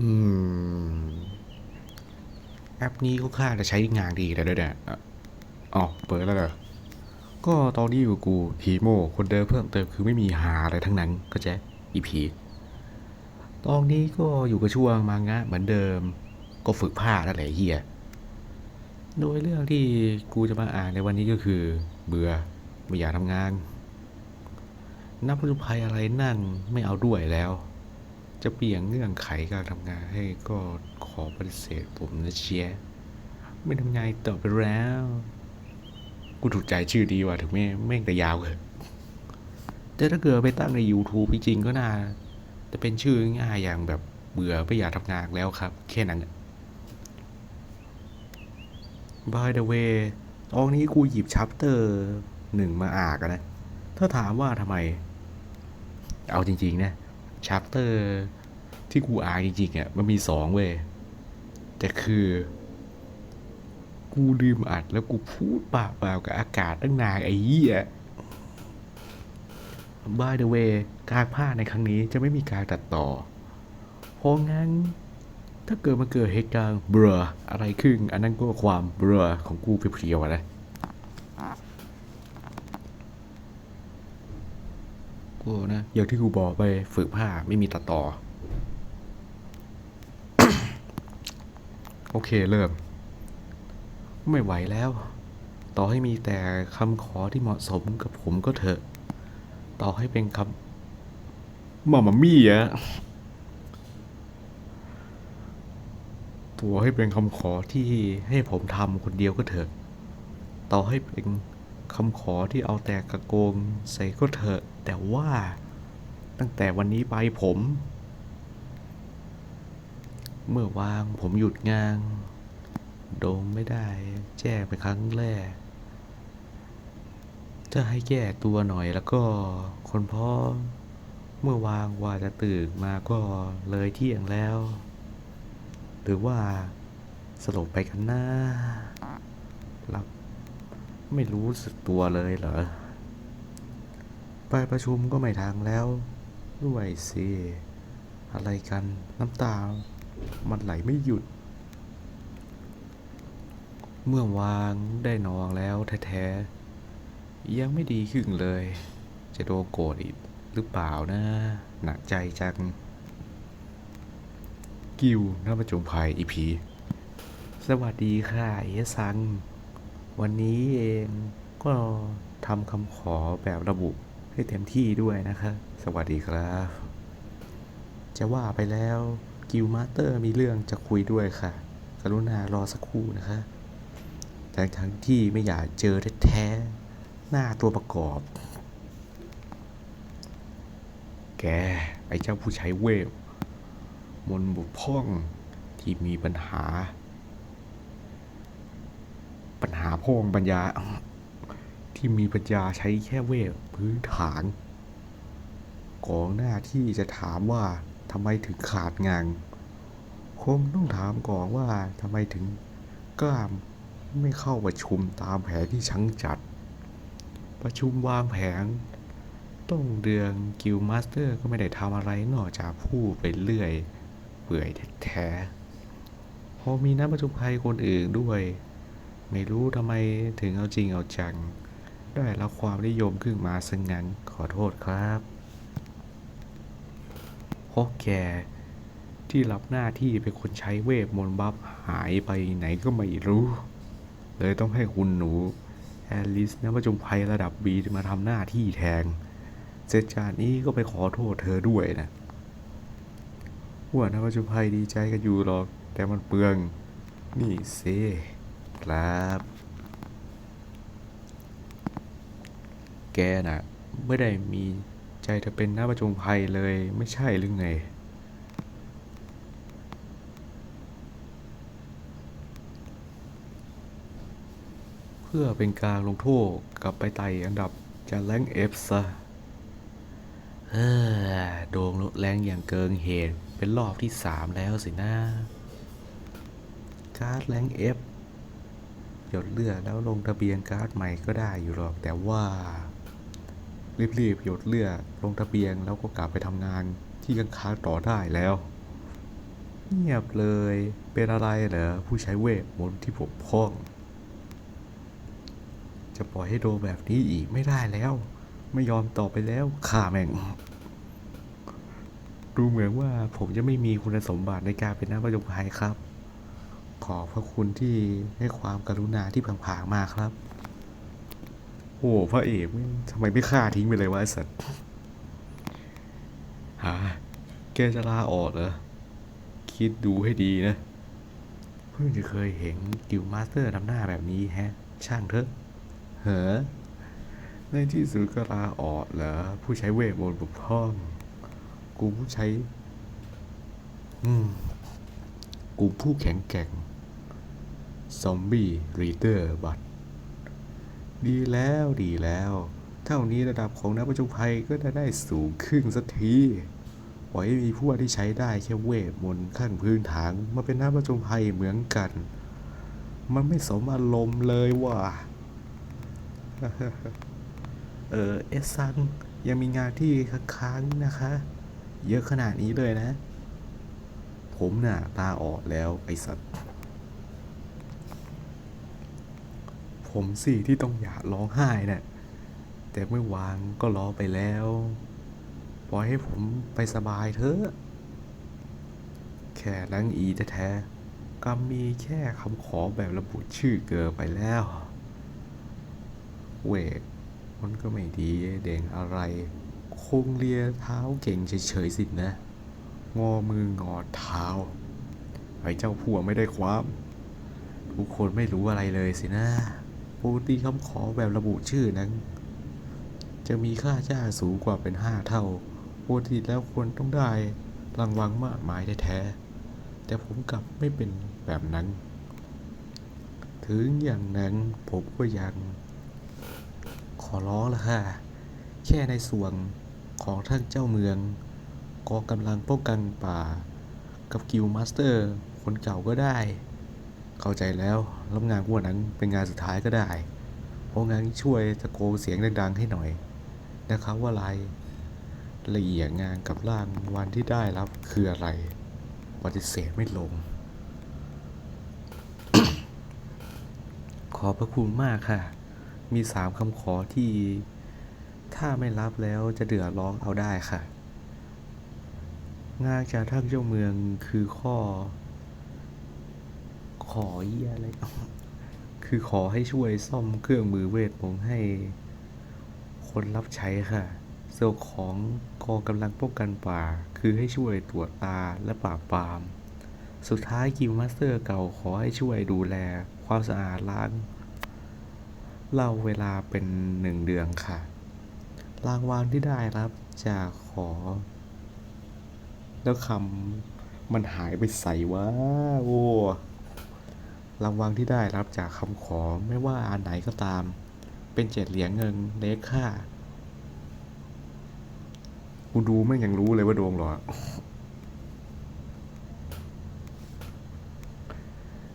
อืม แอปนี้ก็ค่าจะใช้งานดีแล้วด้วยเนี่ยอะอ๋อเปิดแล้วเหรอ ก็ตอนนี้อยู่กูทีโมคนเดิมเพิ่มเติมคือไม่มีหาอะไรทั้งนั้นก็จะอีพีตอนนี้ก็อยู่กับช่วงมังงะเหมือนเดิม ก็ฝึกผ้าแล้วแหละเฮียโดยเรื่องที่กูจะมาอ่านในวันนี้ก็คือ เบื่อไม่อยากทำงานนักผจญภัยอะไรนั่นไม่เอาด้วยแล้ว จะเปลี่ยนเงื่อนไขการทำงานให้ก็ขอปฏิเสธผมนะเชียไม่ทำงานต่อไปแล้ว กูถูกใจชื่อดีว่ะถึงแม่แม่งแต่ยาวเลยแต่ถ้าเกิดไปตั้งใน YouTube จริงๆก็น่าจะเป็นชื่อง่ายอย่างแบบเบื่อไม่อยากทำงานแล้วครับ แค่นั้น By the way ตอนนี้กูหยิบชัปเตอร์หนึ่งมาอ่านกันนะ ถ้าถามว่าทำไม เอาจริง ๆ นะ ชัปเตอร์ที่กูอ่านจริงๆอะมันมีสองเว้ยแต่คือ กูลืมอัดแล้วกูพูดปากเปล่ากับอากาศตั้งนานไอ้เหี้ย By the way การพากในครั้งนี้จะไม่มีการตัดต่อ เพราะงั้น ถ้าเกิดมาเกิดเหตุการณ์เบลออะไรขึ้น อันนั้นก็ความเบลอของกูเพียวๆนะ กูนะ อย่างที่กูบอกไปฝึกผ้าไม่มีตัดต่อ โอเคเริ่ม ไม่ไหวแล้ว ต่อให้มีแต่คำขอที่เหมาะสมกับผมก็เถอะ ต่อให้เป็นคำมามามี่อะตัวให้เป็นคำขอที่ให้ผมทำคนเดียวก็เถอะ ต่อให้เป็นคำขอที่เอาแต่กระโกงใส่ก็เถอะ แต่ว่าตั้งแต่วันนี้ไปผม เมื่อวางผมหยุดงานโดมไม่ได้แจ้งไปครั้งแรกจะให้แก้ตัวหน่อยแล้วก็คนพ่อเมื่อวางว่าจะตื่นมาก็เลยเที่ยงแล้ว หรือว่าสลบไปกันนะหลับไม่รู้สึกตัวเลยเหรอ ไปประชุมก็ไม่ทางแล้ว ด้วยสิอะไรกันน้ำตา มันไหลไม่หยุด เมื่อวางได้นอนแล้วแท้ๆ ยังไม่ดีขึ้นเลย จะโดนโกรธอีกหรือเปล่านะหนักใจจัง กิวน้าประจงภัยอีพีสวัสดีค่ะเอซัง วันนี้เองก็ทำคำขอแบบระบุ ให้เต็มที่ด้วยนะคะสวัสดีครับ จะว่าไปแล้วกิวมาสเตอร์มีเรื่องจะคุยด้วยค่ะ กรุณารอสักครู่นะคะทั้งทั้งที่ไม่อยากเจอแท้ๆหน้าตัวประกอบ แก ไอ้เจ้าผู้ใช้เวฟมนบุพ่องที่มีปัญหา ปัญหาพองปัญญา ที่มีปัญญาใช้แค่เวฟพื้นฐานก่อนหน้าที่จะถามว่าทำไมถึงขาดงานคงต้องถามก่อนว่าทำไมถึงกล้ามไม่เข้าประชุมตามแผนที่ชังจัด ประชุมวางแผน ต้องเดืองกิลมาสเตอร์ก็ไม่ได้ทำอะไรนอกจากพูดไปเรื่อย เปื่อยแท้ๆพอมีนักประชุมภัยคนอื่นด้วย ไม่รู้ทำไมถึงเอาจริงเอาจัง ได้รับความนิยมขึ้นมาซะงงั้นขอโทษครับเพราะแกที่รับหน้าที่เป็นคนใช้เวทมนต์บัฟหายไปไหนก็ไม่รู้ เลยต้องให้คุณหนูแอลิสนักประจงภัยระดับบีมาทำหน้าที่แทนเสร็จจากนี้ก็ไปขอโทษเธอด้วยนะว่านักประจงภัยดีใจกันอยู่หรอก แต่มันเปลือง นี่เซครับ แกน่ะไม่ได้มีใจจะเป็นนักประจงภัยเลยไม่ใช่หรือไง เพื่อเป็นการลงโทษกลับไปไต่อันดับจากแรงเอฟซะเออโดงลดแรงอย่างเกินเหตุเป็นรอบที่สามแล้วสินะ การ์ดแรงเอฟหยดเลือดแล้วลงทะเบียนการ์ดใหม่ก็ได้อยู่หรอกแต่ว่า รีบๆหยดเลือดลงทะเบียนแล้วก็กลับไปทำงานที่กังค้างต่อได้แล้ว เงียบเลย เป็นอะไรเหรอผู้ใช้เวทมนต์ที่ผมพ้อง จะปล่อยให้โดนแบบนี้อีกไม่ได้แล้ว ไม่ยอมต่อไปแล้วข้าแม่ง ดูเหมือนว่าผมจะไม่มีคุณสมบัติในการเป็นนักประจนภัยครับ ขอบพระคุณที่ให้ความกรุณาที่ผางๆมาครับ โอ้พระเอกทำไมไม่ฆ่าทิ้งไปเลยวะไอ้สัตว์ฮะแกจะลาออกเหรอ คิดดูให้ดีนะ เพิ่งจะเคยเห็นกิลมาสเตอร์นำหน้าแบบนี้แฮะ ช่างเถอะ เหอในที่สุดก็ลาออกเหรอ ผู้ใช้เวทมนต์บุกพ่องกูผู้ใช้ อืมกูผู้แข็งแกร่ง ซอมบี้รีเดอร์บัต ดีแล้วดีแล้ว เท่านี้ระดับของนักประจนภัยก็จะได้สูงขึ้นสักทีปล่อยให้มีพวกที่ใช้ได้แค่เวทมนต์ขั้นพื้นฐานมาเป็นนักประจนภัยเหมือนกัน มันไม่สมอารมณ์เลยว่ะ เออเอสซังยังมีงานที่ค้างนะคะ เยอะขนาดนี้เลยนะ ผมน่ะตาออกแล้วไอสัตว์ ผมสิที่ต้องอยากร้องไห้น่ะแต่เมื่อวานก็รอไปแล้ว ปล่อยให้ผมไปสบายเถอะ แค่นังอีแท้ๆก็มีแค่คำขอแบบระบุชื่อเกินไปแล้ว เวกมันก็ไม่ดีเด่งอะไร คงเลียเท้าเก่งเฉยๆสินะ งอมืองอเท้า ไอ้เจ้าผัวไม่ได้ความ ทุกคนไม่รู้อะไรเลยสินะ ปกติคำขอแบบระบุชื่อนั้น จะมีค่าจ้างสูงกว่าเป็นห้าเท่าปกติแล้วควรต้องได้รางวัลมากมายแท้ๆแต่ผมกลับไม่เป็นแบบนั้น ถึงอย่างนั้นผมก็ยัง ขอร้องละค่ะ แค่ในส่วนของท่านเจ้าเมืองกองกำลังป้องกันป่า กับกิลมาสเตอร์ คนเก่าก็ได้ เข้าใจแล้วรับงานพวกนั้นเป็นงานสุดท้ายก็ได้ เพราะงั้นช่วยตะโกนเสียงดังๆให้หน่อยนะครับว่าอะไรายละเอียดงานกับร่างวันที่ได้รับคืออะไรปฏิเสธไม่ลง ขอบพระคุณมากค่ะ มีสามคำขอที่ ถ้าไม่รับแล้วจะเดือดร้อนเอาได้ค่ะ งานจากท่านเจ้าเมืองคือข้อ ขอเยี่ยอะไร คือขอให้ช่วยซ่อมเครื่องมือเวทมนต์ให้ คนรับใช้ค่ะส่วของกองกำลังป้องกันป่า คือให้ช่วยตรวจตาและปราบปราม สุดท้ายกิลด์มาสเตอร์เก่าขอให้ช่วยดูแล ความสะอาดร้านเล่าเวลาเป็นหนึ่งเดือนค่ะ รางวัลที่ได้รับจากขอ แล้วคำมันหายไปใส่วะโอ้ รางวัลที่ได้รับจากคำขอไม่ว่าอันไหนก็ตาม เป็นเจ็ดเหรียญเงินเล็กค่ากูดูไม่ยังรู้เลยว่าดวงหรอ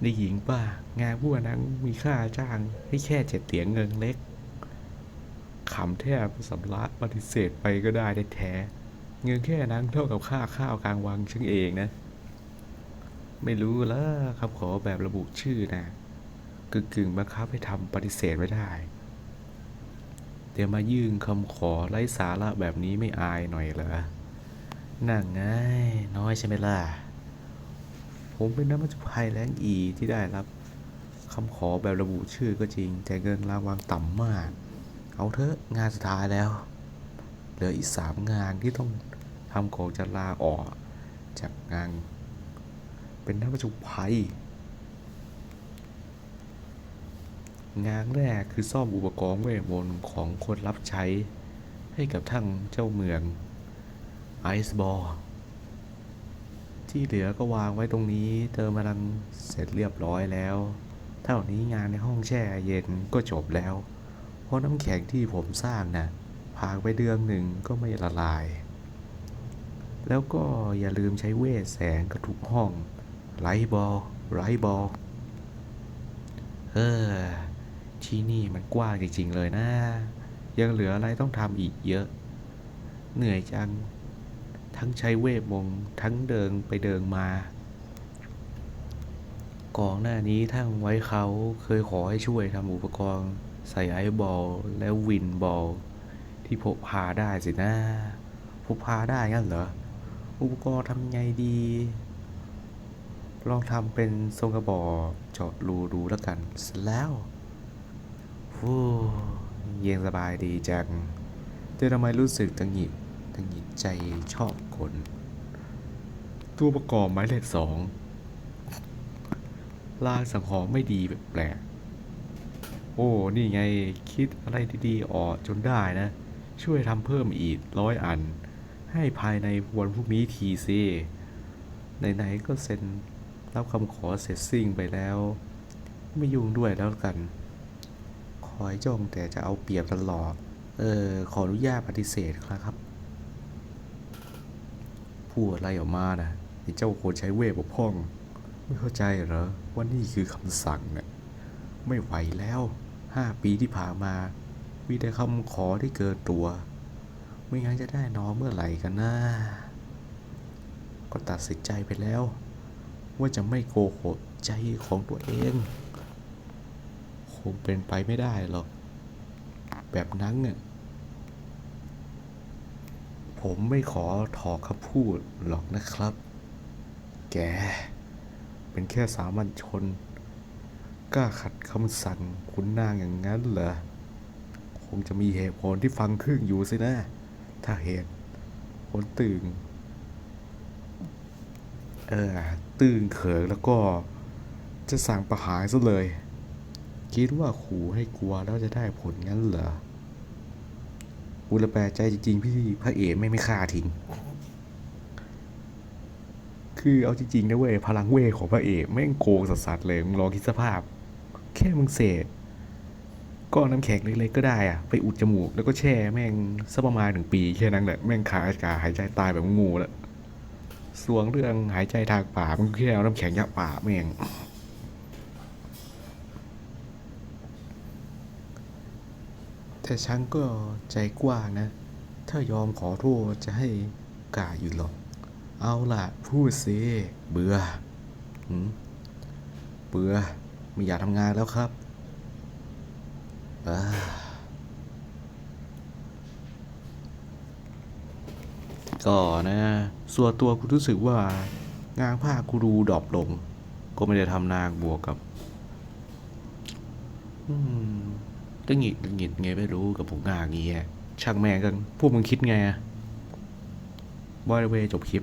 ได้หญิงป่ะงานพวกนั้นมีค่าจ้างให้แค่เจ็ดเหรียญเงินเล็กขำแทบสำลักปฏิเสธไปก็ได้แท้เงินแค่นั้นเท่ากับค่าข้าวกลางวังฉันเองนะ ไม่รู้ละครับขอแบบระบุชื่อนะกึ่งกึ่งๆบังคับให้ทำปฏิเสธไม่ได้ เดี๋ยวมายื่นคำขอไร้สาระแบบนี้ไม่อายหน่อยเหรอนั่งไงน้อยใช่ไหมล่ะ ผมเป็นนักมัจจุภัยแรงอีที่ได้รับคำขอแบบระบุชื่อก็จริง แต่เงินรางวัลต่ำมาก เอาเถอะงานสุดท้ายแล้ว เหลืออีกสามงานที่ต้องทำของจะลาออกจากงาน เป็นนักประจุภัย งานแรกคือซ่อมอุปกรณ์เวทมนต์ของคนรับใช้ให้กับทั้งเจ้าเมืองไอซ์บอลที่เหลือก็วางไว้ตรงนี้เติมพลังเสร็จเรียบร้อยแล้ว เท่านี้งานในห้องแช่เย็นก็จบแล้ว เพราะน้ำแข็งที่ผมสร้างนะ่ะผ่านไปเดือนหนึ่งก็ไม่ละลาย แล้วก็อย่าลืมใช้เวทแสงกระทุกห้อง ไลท์บอลไลท์บอลเออที่นี่มันกว้างจริง ๆ เลยนะ ยังเหลืออะไรต้องทำอีกเยอะ เหนื่อยจัง ทั้งใช้เวทมนต์ทั้งเดินไปเดินมาก่อนหน้านี้ทางไว้เขาเคยขอให้ช่วยทำอุปกรณ์ ใส่ไอบอลและวินบอลที่พกพาได้สินะพกพาได้งั้นเหรอ อุปกรณ์ทำไงดี ลองทำเป็นทรงกระบอกเจาะรูดูแล้วกันเสร็จแล้วฟูเย็นสบายดีจังแต่ทำไมรู้สึกตังหงิดตังหงิดใจชอบคน ตัวประกอบหมายเลขสองลางสังหรณ์ไม่ดีแบบแปลกโอ้ นี่ไงคิดอะไรดีๆออกจนได้นะ ช่วยทำเพิ่มอีกร้อยอัน ให้ภายในวันพรุ่งนี้ทีซิไหนๆก็เซ็น รับคำขอเสร็จสิ้นไปแล้ว ไม่ยุ่งด้วยแล้วกัน คอยจ้องแต่จะเอาเปรียบตลอด เออ ขออนุญาตปฏิเสธครับพูดอะไรออกมานะไอ้เจ้าคนใช้เวทบกพร่อง ไม่เข้าใจเหรอว่านี่คือคำสั่งเนี่ยไม่ไหวแล้วห้าปีที่ผ่านมา มีแต่คำขอที่เกินตัว ไม่งั้นจะได้นอนเมื่อไหร่กันนะ ก็ตัดสินใจไปแล้ว ว่าจะไม่โกหกใจของตัวเอง คงเป็นไปไม่ได้หรอก แบบนั้นเนี่ยผมไม่ขอถอคำพูดหรอกนะครับ แก เป็นแค่สามัญชน กล้าขัดคำสั่งขุนนางอย่างนั้นเหรอ คงจะมีเหตุผลที่ฟังครึ่งอยู่สินะ ถ้าเหตุผลตึงเออ ตึงเขิงแล้วก็จะสั่งประหารซะเลย คิดว่าขู่ให้กลัวแล้วจะได้ผลงั้นเหรออุลแปลใจจริงๆ พี่พระเอกไม่ไม่ฆ่าทิ้ง คือเอาจริงๆนะเว้ยพลังเวทของพระเอกแม่งโกงสัสๆเลยมึงลองคิดสภาพ แค่มึงเสกก้อนน้ำแข็งเล็กๆก็ได้อะไปอุดจมูกแล้วก็แช่แม่งสักประมาณหนึ่งปีแค่นั้นแหละแม่งขาดอากาศหายใจตายแบบงูแล้ว สวนเรื่องหายใจทางปากมันก็แค่เอาน้ำแข็งยัดปากแม่งแต่ฉันก็ใจกว้างนะ ถ้ายอมขอโทษจะให้กาอยู่หรอก เอาล่ะ พูดสิเบื่อเบื่อไม่อยากทำงานแล้วครับอ่า ก็นะ ส่วนตัวกูรู้สึกว่างานภาคกูดูดรอปลง ก็ไม่ได้ทำนาบวกกับอืมก็หงิดหงิดไงไม่รู้กับผมงานนี้ช่างแม่งกันพวกมึงคิดไงอะบอยเวจบคลิป